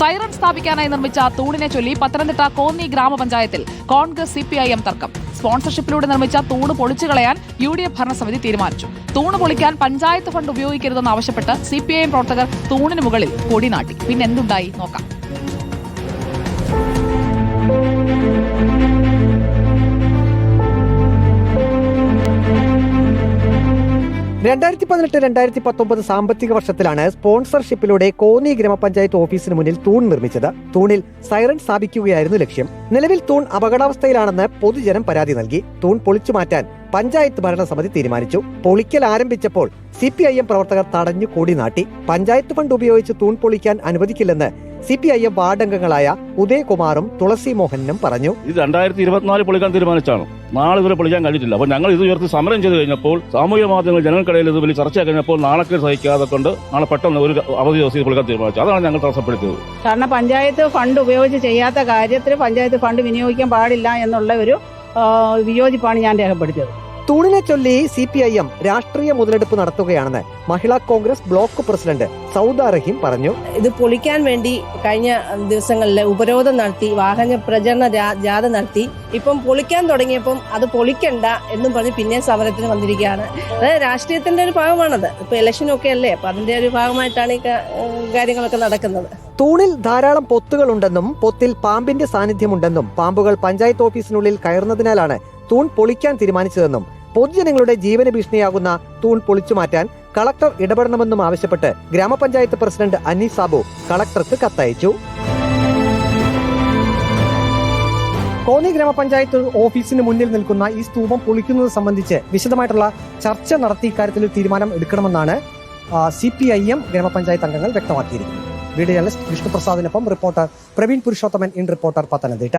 Siren സ്ഥാപിക്കാനായി നിർമ്മിച്ച തൂണിനെ ചൊല്ലി പത്തനംതിട്ട കോന്നി ഗ്രാമപഞ്ചായത്തിൽ Congress C P I M തർക്കം. സ്പോൺസർഷിപ്പിലൂടെ നിർമ്മിച്ച തൂണ് പൊളിച്ചു കളയാൻ യു ഡി എഫ് ഭരണസമിതി തീരുമാനിച്ചു. തൂണ് പൊളിക്കാൻ പഞ്ചായത്ത് ഫണ്ട് ഉപയോഗിക്കരുതെന്ന് ആവശ്യപ്പെട്ട് സി പി ഐ എം പ്രവർത്തകർ തൂണിന് മുകളിൽ കൊടി നാട്ടി. പിന്നെന്തുണ്ടായി? നോക്കാം. രണ്ടായിരത്തി പതിനെട്ട് രണ്ടായിരത്തി പത്തൊമ്പത് സാമ്പത്തിക വർഷത്തിലാണ് സ്പോൺസർഷിപ്പിലൂടെ കോന്നി ഗ്രാമപഞ്ചായത്ത് ഓഫീസിന് മുന്നിൽ തൂൺ നിർമ്മിച്ചത്. തൂണിൽ സൈറൺ സ്ഥാപിക്കുകയായിരുന്നു ലക്ഷ്യം. നിലവിൽ തൂൺ അപകടാവസ്ഥയിലാണെന്ന് പൊതുജനം പരാതി നൽകി. തൂൺ പൊളിച്ചു മാറ്റാൻ പഞ്ചായത്ത് ഭരണസമിതി തീരുമാനിച്ചു. പൊളിക്കൽ ആരംഭിച്ചപ്പോൾ സി പി ഐ എം പ്രവർത്തകർ തടഞ്ഞു കൂടി നാട്ടി. പഞ്ചായത്ത് ഫണ്ട് ഉപയോഗിച്ച് തൂൺ പൊളിക്കാൻ അനുവദിക്കില്ലെന്ന് സി പി ഐ എം വാർഡംഗങ്ങളായ ഉദയകുമാറും തുളസി മോഹനും പറഞ്ഞു. ഇത് രണ്ടായിരത്തി ഇരുപത്തിനാല് പൊളിക്കാൻ തീരുമാനിച്ചാണ്. നാളെ ഇവരെ പൊളിക്കാൻ കഴിഞ്ഞിട്ടില്ല. അപ്പോൾ ഞങ്ങൾ ഇത് ഉയർത്തി സമരം ചെയ്ത് കഴിഞ്ഞപ്പോൾ സാമൂഹ്യ മാധ്യമങ്ങൾ ജനങ്ങൾക്കിടയിൽ ഇത് വലിയ ചർച്ച കഴിഞ്ഞപ്പോൾ നാളെ സഹിക്കാതെ കൊണ്ട് നാളെ പെട്ടെന്ന് ഒരു അവധി ദിവസം പൊളിക്കാൻ തീരുമാനിച്ചു. അതാണ് ഞങ്ങൾ തടസ്സപ്പെടുത്തിയത്. കാരണം പഞ്ചായത്ത് ഫണ്ട് ഉപയോഗിച്ച് ചെയ്യാത്ത കാര്യത്തിൽ പഞ്ചായത്ത് ഫണ്ട് വിനിയോഗിക്കാൻ പാടില്ല എന്നുള്ള ഒരു വിയോജിപ്പാണ് ഞാൻ രേഖപ്പെടുത്തിയത്. തൂണിനെ ചൊല്ലി സി പി ഐ എം രാഷ്ട്രീയ മുതലെടുപ്പ് നടത്തുകയാണെന്ന് മഹിളാ കോൺഗ്രസ് ബ്ലോക്ക് പ്രസിഡന്റ് സൗദ റഹീം പറഞ്ഞു. ഇത് പൊളിക്കാൻ വേണ്ടി കഴിഞ്ഞ ദിവസങ്ങളിൽ ഉപരോധം നടത്തി വാഹന പ്രചരണ ജാഥ നടത്തി. ഇപ്പം പൊളിക്കാൻ തുടങ്ങിയപ്പം അത് പൊളിക്കണ്ട എന്നും പറഞ്ഞ് പിന്നെ സമരത്തിന് വന്നിരിക്കുകയാണ്. അതായത് രാഷ്ട്രീയത്തിന്റെ ഒരു ഭാഗമാണത്. ഇപ്പൊ ഇലക്ഷനൊക്കെ അല്ലേ? അപ്പൊ അതിന്റെ ഒരു ഭാഗമായിട്ടാണ് ഈ കാര്യങ്ങളൊക്കെ നടക്കുന്നത്. തൂണിൽ ധാരാളം പൊത്തുകളുണ്ടെന്നും പൊത്തിൽ പാമ്പിന്റെ സാന്നിധ്യമുണ്ടെന്നും പാമ്പുകൾ പഞ്ചായത്ത് ഓഫീസിനുള്ളിൽ കയറുന്നതിനാലാണ് തൂൺ പൊളിക്കാൻ തീരുമാനിച്ചതെന്നും പൊതുജനങ്ങളുടെ ജീവന ഭീഷണിയാകുന്ന തൂൺ പൊളിച്ചു മാറ്റാൻ കളക്ടർ ഇടപെടണമെന്നും ആവശ്യപ്പെട്ട് ഗ്രാമപഞ്ചായത്ത് പ്രസിഡന്റ് അനീസ് സാബു കളക്ടർക്ക് കത്തയച്ചു. കോന്നി ഗ്രാമപഞ്ചായത്ത് ഓഫീസിന് മുന്നിൽ നിൽക്കുന്ന ഈ സ്തൂപം പൊളിക്കുന്നത് സംബന്ധിച്ച് വിശദമായിട്ടുള്ള ചർച്ച നടത്തി ഇക്കാര്യത്തിൽ തീരുമാനം എടുക്കണമെന്നാണ് സി പി ഐ എം ഗ്രാമപഞ്ചായത്ത് അംഗങ്ങൾ വ്യക്തമാക്കിയിരിക്കുന്നത്. Video journalist വിഷ്ണുപ്രസാദിനൊപ്പം reporter Praveen Purushothaman in reporter Pathanamthitta